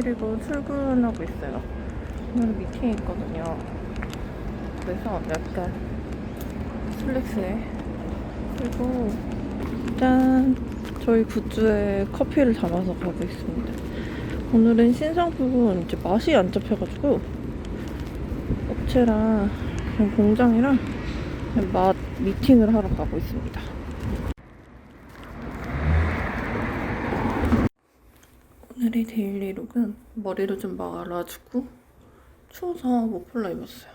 데리고 출근하고 있어요. 오늘 미팅이 있거든요. 그래서 약간 슬랙스에 그리고 짠 저희 굿즈에 커피를 담아서 가고 있습니다. 오늘은 신상품은 이제 맛이 안 잡혀가지고 업체랑 공장이랑 맛 미팅을 하러 가고 있습니다. 오늘의 데일리룩은 머리를 좀 말아주고 추워서 목폴라 입었어요.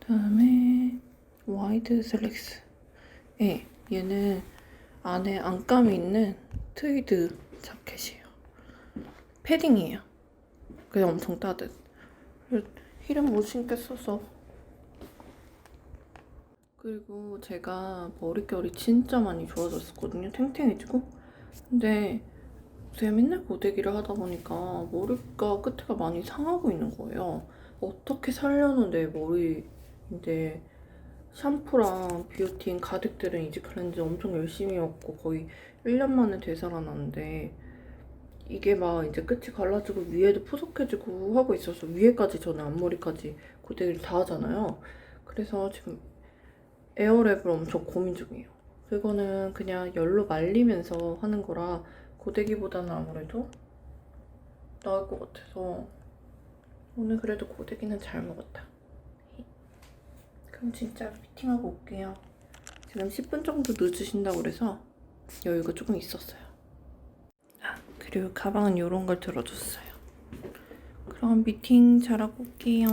그다음에 와이드 슬랙스. 예, 얘는 안에 안감이 있는 트위드 자켓이에요. 패딩이에요. 그냥 엄청 따뜻. 힐은 못 신겠어서. 그리고 제가 머릿결이 진짜 많이 좋아졌었거든요. 탱탱해지고. 근데 요새 맨날 고데기를 하다 보니까 머리가 끝에가 많이 상하고 있는 거예요. 어떻게 살려는 내 머리인데 샴푸랑 비오틴 가득 들은 이지 클렌즈 엄청 열심히 했고 거의 1년 만에 되살아났는데 이게 막 이제 끝이 갈라지고 위에도 푸석해지고 하고 있어서 위에까지 저는 앞머리까지 고데기를 다 하잖아요. 그래서 지금 에어랩을 엄청 고민 중이에요. 그거는 그냥 열로 말리면서 하는 거라 고데기보다는 아무래도 나을 것 같아서 오늘 그래도 고데기는 잘 먹었다. 그럼 진짜 미팅하고 올게요. 지금 10분 정도 늦으신다고 그래서 여유가 조금 있었어요. 아, 그리고 가방은 이런 걸 들어줬어요. 그럼 미팅 잘하고 올게요.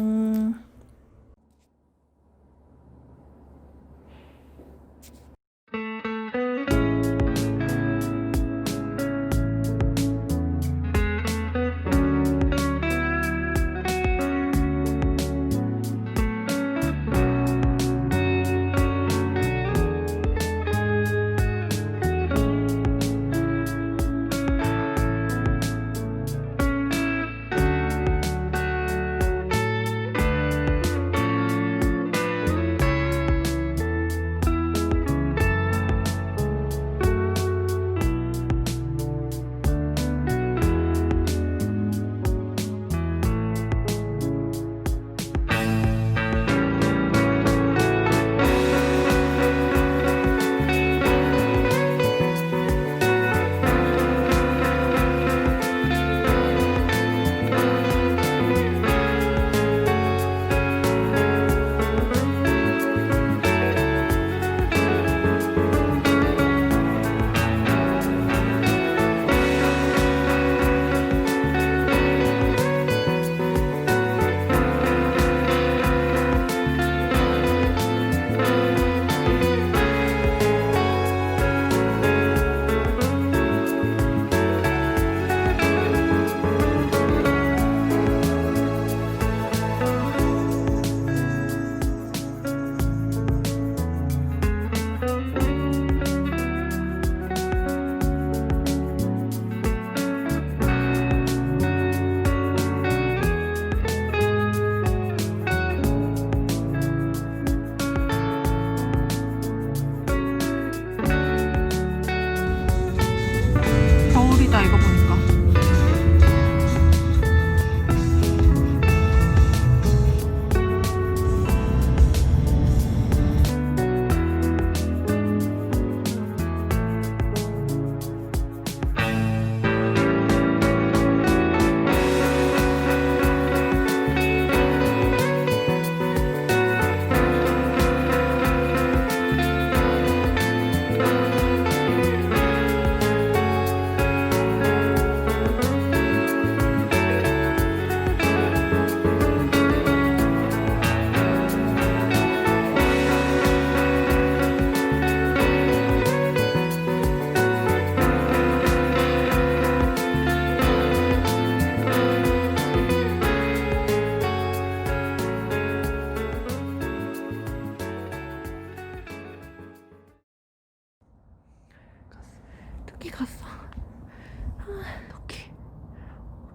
토끼 갔어. 아, 토끼.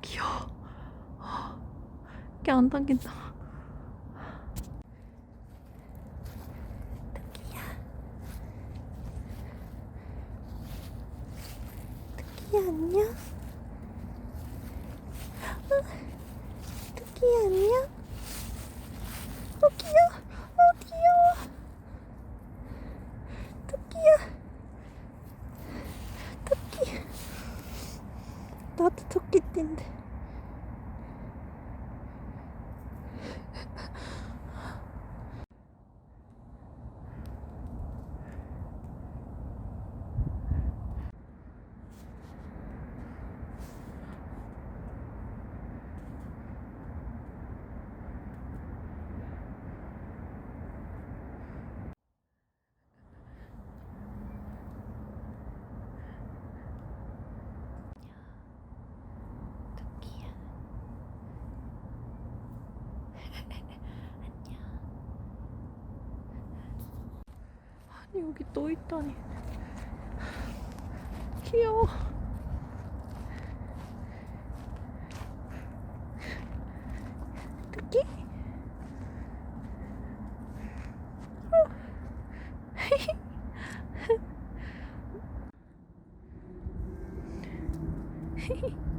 귀여워. 어, 이안 당긴다. 안녕? 토끼야, 안녕? 어, 아까도 토끼띠인데. 여기 또 있다니 귀여워 토끼? 어.